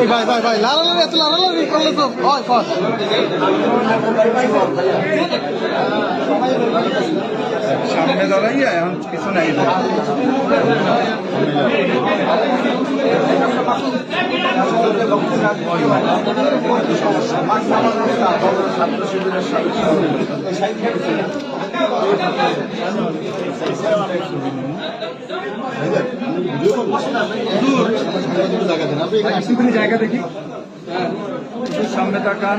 এই ভাই ভাই লাল লাল এত লালালালি করলে তো হয়। দাঁড়াইয়া এখন পিছনে আইবে একটুখানি জায়গা দেখি। একটু সামনে তাকান।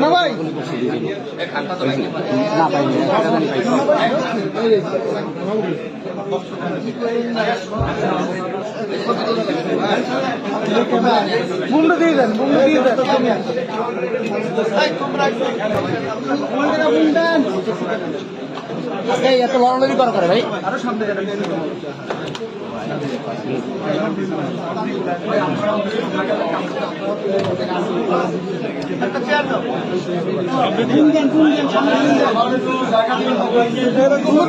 না ভাই মুন্ডু দিয়ে দেন মুন্ডু দিয়ে দেন। এই এত লড়ালড়ি করা করে ভাই আরও সামনে যাবেন কুমুর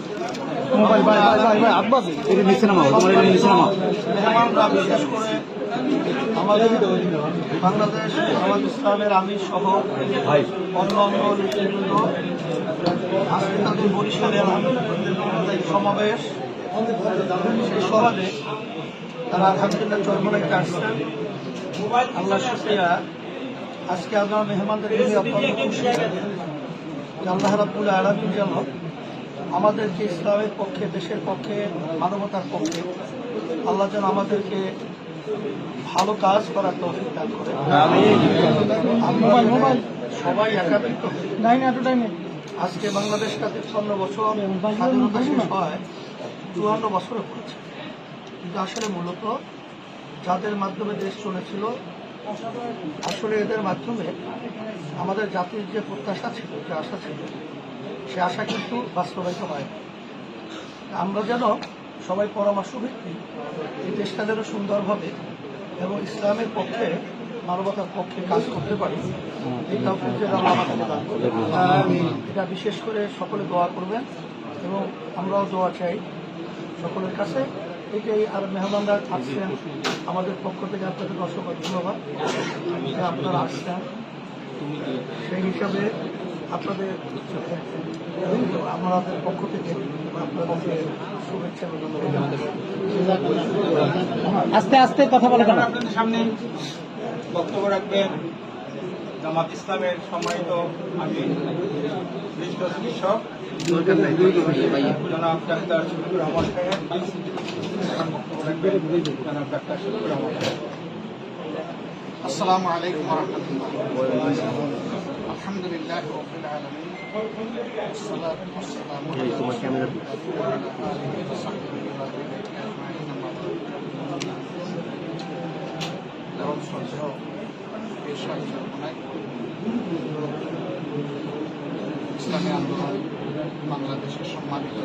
মোবাইল ভাই ভাই ভাই ভাই আব্বাস এটা নিচে নামাও তোমার এটা নিচে নামাও। মেহমানরা বিশেষ করে আমাদের বাংলাদেশ জামাত ইসলামের আমির সহ অন্য অন্য নেতৃবৃন্দ আজকে তাদের সমাবেশ সেই সমাজে তারা আলহামদুলিল্লাহ চরমনাইতে আসছেন। আল্লাহ শুক্রিয়া। আজকে আপনার মেহমানদের জন্য অত্যন্ত খুশি। আল্লাহ রাবুল আলমিন যেন আমাদেরকে ইসলামের পক্ষে দেশের পক্ষে মানবতার পক্ষে আল্লাহ যেন আমাদেরকে ভালো কাজ করার তৌফিক দান করে আমরা সবাই একাত্রিত আজকে বাংলাদেশ কাছে তিপ্পান্ন বছর স্বাধীনতা শেষ হয় চুয়ান্ন বছরে পড়েছে কিন্তু আসলে মূলত যাদের মাধ্যমে দেশ চলেছিল আসলে এদের মাধ্যমে আমাদের জাতির যে প্রত্যাশা ছিল যে আশা ছিল সে আশা কিন্তু বাস্তবায়িত হয়। আমরা যেন সবাই পরামর্শ ভিত্তিক এই দেশটা যেন সুন্দরভাবে এবং ইসলামের পক্ষে, মানবতার পক্ষে কাজ করতে পারি। এই করে এটা বিশেষ করে সকলে দোয়া করবেন এবং আমরাও দোয়া চাই সকলের কাছে। এটাই আর মেহমানরা আসছেন আমাদের পক্ষ থেকে আপনাদের অসংখ্য ধন্যবাদ। আপনারা আসছেন। সেই হিসাবে আপনাদের আমাদের পক্ষ থেকে আপনাদেরকে শুভেচ্ছা আস্তে আস্তে কথা বলে আপনাদের সামনে বক্তব্য রাখবেন। জামাত ইসলামের সম্মানিত আমি বিশিষ্ট চিকিৎসক। জনাব ডাক্তার শফিকুর রহমান বক্তব্য রাখবেন জনাব ডাক্তার শফিকুর রহমান আসসালামু আলাইকুম রহমতুল্লাহ। الحمد لله رب العالمين والصلاة والسلام على رسول الله وعلى آله وصحبه أجمعين أما بعد দরদ সহ পেশার চরমনায় ইসলামী আন্দোলন বাংলাদেশের সম্মানিত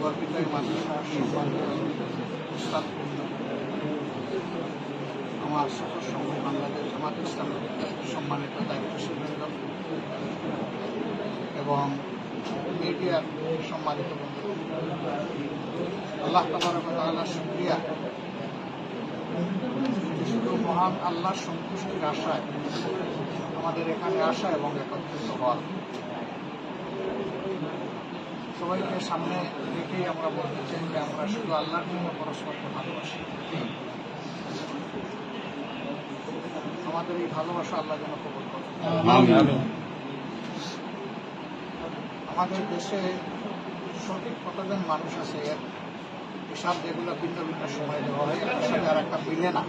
গর্বিত মাদ্রাসা সম্মানিত উস্তাদ আমার সফর সঙ্গ বাংলাদেশ জামাত ইসলামের সম্মানিত দায়িত্বশীল বৃন্দ এবং মিডিয়ার সম্মানিত বন্ধু আল্লাহ তালা শুক্রিয়া। শুধু মহান আল্লাহর সন্তুষ্টির আশায় আমাদের এখানে আসা এবং একত্রিত হওয়া, সবাইকে সামনে রেখেই আমরা বলতে চাই যে আমরা শুধু আল্লাহর জন্য পরস্পরকে ভালোবাসি। আমাদের এই ভালোবাসা আল্লাহ যেন কবল করে। আমাদের দেশে সঠিক কতজন মানুষ আছে? এর হিসাব যেগুলো ভিন্ন ভিন্ন সময় দেওয়া হয় একটা সাথে আর একটা মিলে না।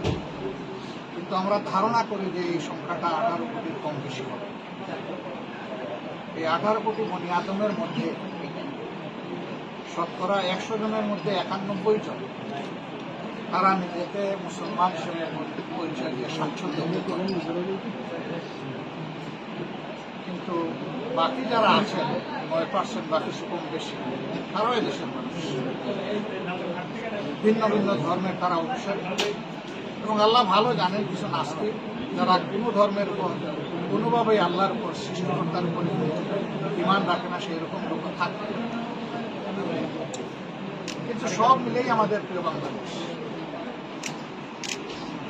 কিন্তু আমরা ধারণা করি যে এই সংখ্যাটা আঠারো কোটির কম বেশি হবে। এই আঠারো কোটি মনি আদমের মধ্যে শতকরা একশো জনের মধ্যে একানব্বই জন তারা নিজেকে মুসলমান হিসেবে পরিচয় দিয়ে স্বাচ্ছন্দ্য। কিন্তু বাকি যারা আছেন, নয় পার্সেন্ট বা কিছু কম বেশি তারাও দেশের মানুষ। ভিন্ন ভিন্ন ধর্মের তারা অনুসারী এবং আল্লাহ ভালো জানেন, কিছু নাস্তিক, যারা কোনো ধর্মের উপর, কোনোভাবেই আল্লাহর উপর সৃষ্টিকর্তার উপর ইমান রাখে না সেই রকম লোক থাকে কিন্তু সব মিলেই আমাদের প্রিয় বাংলাদেশ।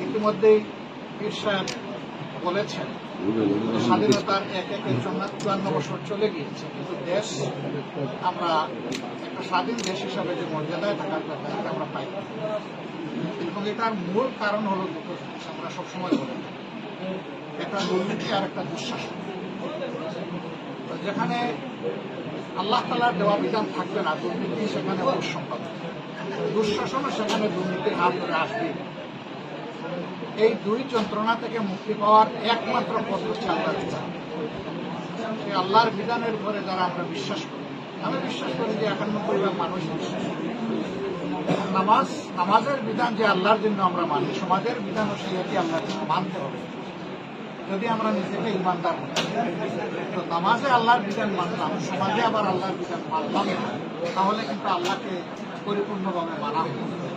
ইতিমধ্যেই সাহেব বলেছেন স্বাধীনতার এক এক চুয়ান্ন বছর চলে গিয়েছে, কিন্তু দেশ আমরা একটা স্বাধীন দেশ হিসাবে যে মর্যাদায় থাকার কথা আমরা পাই। এবং এটার মূল কারণ হলো দুটো জিনিস আমরা সবসময় বলে। একটা দুর্নীতি আর একটা দুঃশাসন যেখানে আল্লাহ তালার দেওয়া বিধান থাকবে না, দুর্নীতি সেখানে অবশ্যম্ভব দুঃশাসনও সেখানে দুর্নীতির হাত ধরে আসবে এই দুই যন্ত্রণা থেকে মুক্তি পাওয়ার একমাত্র পথ হচ্ছে আল্লাহর বিধান আল্লাহর বিধানের উপরে যারা আমরা বিশ্বাস করি আমি বিশ্বাস করি যে একানব্বই ভাগ মানুষ। নামাজ, নামাজের বিধান যে আল্লাহর জন্য আমরা মানি, সমাজের বিধানও আল্লাহর জন্য মানতে হবে যদি আমরা নিজেকে ইমানদার মনে। তো নামাজে আল্লাহর বিধান মানলাম, সমাজে আবার আল্লাহর বিধান মানলাম তাহলে কিন্তু আল্লাহকে পরিপূর্ণভাবে মানা হবে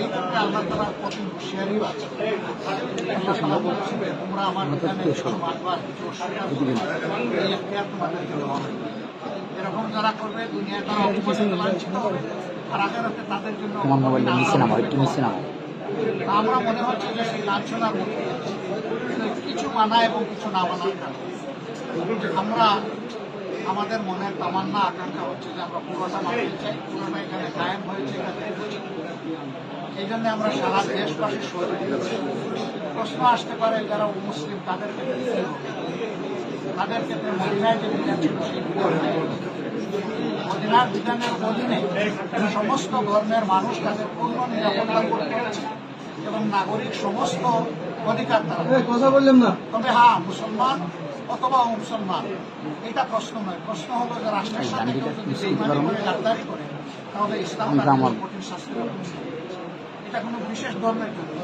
এই ক্ষেত্রে আল্লাহ তালা কঠিন হুঁশিয়ারিও আছে। তোমরা আমার বিধানে কিছু এই এখতিয়ার হবে। এরকম যারা করবে দুনিয়ায় তারা অপমানিত লাঞ্ছিত হবে। আর আখেরাতে তাদের জন্য তোমার মোবাইলটা নিচে নামো একটু নিচে নামো আমরা মনে হচ্ছে যে সেই লাঞ্ছনার মধ্যে কিছু মানা এবং কিছু না মানার কারণে। আমরা আমাদের মনের তামান্না আকাঙ্ক্ষা হচ্ছে যে আমরা পুরোটা মানতে চাই। পুরোটা এখানে কায়েম হয়েছে এখানে এই জন্য আমরা সারা দেশবাসী সহযোগী দিচ্ছি প্রশ্ন আসতে পারে যারা মুসলিম তাদের ক্ষেত্রে তাদের ক্ষেত্রে মদিনায় যে বিধান ছিল সেই মদিনার বিধানের অধীনে সমস্ত ধর্মের মানুষ তাদের পূর্ণ নিরাপত্তা ভোগ করেছে এবং নাগরিক সমস্ত অধিকার তারা কথা বললাম না। তবে হ্যাঁ মুসলমান অথবা মুসলমান এটা প্রশ্ন নয়। প্রশ্ন হলো যে রাষ্ট্রের সাথে করে গাদ্দারি করে তাহলে ইসলাম আমার- কঠিন এটা কোনো বিশেষ ধর্মের জন্য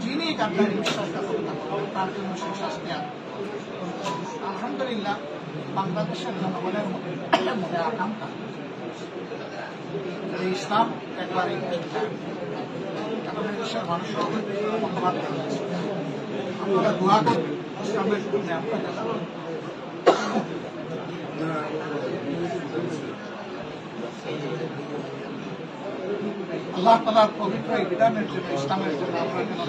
যিনি গাদ্দারি বিশ্বাসঘাতকতা করবেন তার জন্য সেই শাস্তি আর আলহামদুলিল্লাহ বাংলাদেশের জনগণের মধ্যে আকাঙ্ক্ষা। ইসলাম একবার এই দেশে কায়েম হবে। কারণ এই দেশের মানুষরাও মতবাদ আপনারা দোয়া আপনাদের আল্লাহ তালার পবিত্র এই বিধানের জন্য ইসলামের জন্য আমরা যেন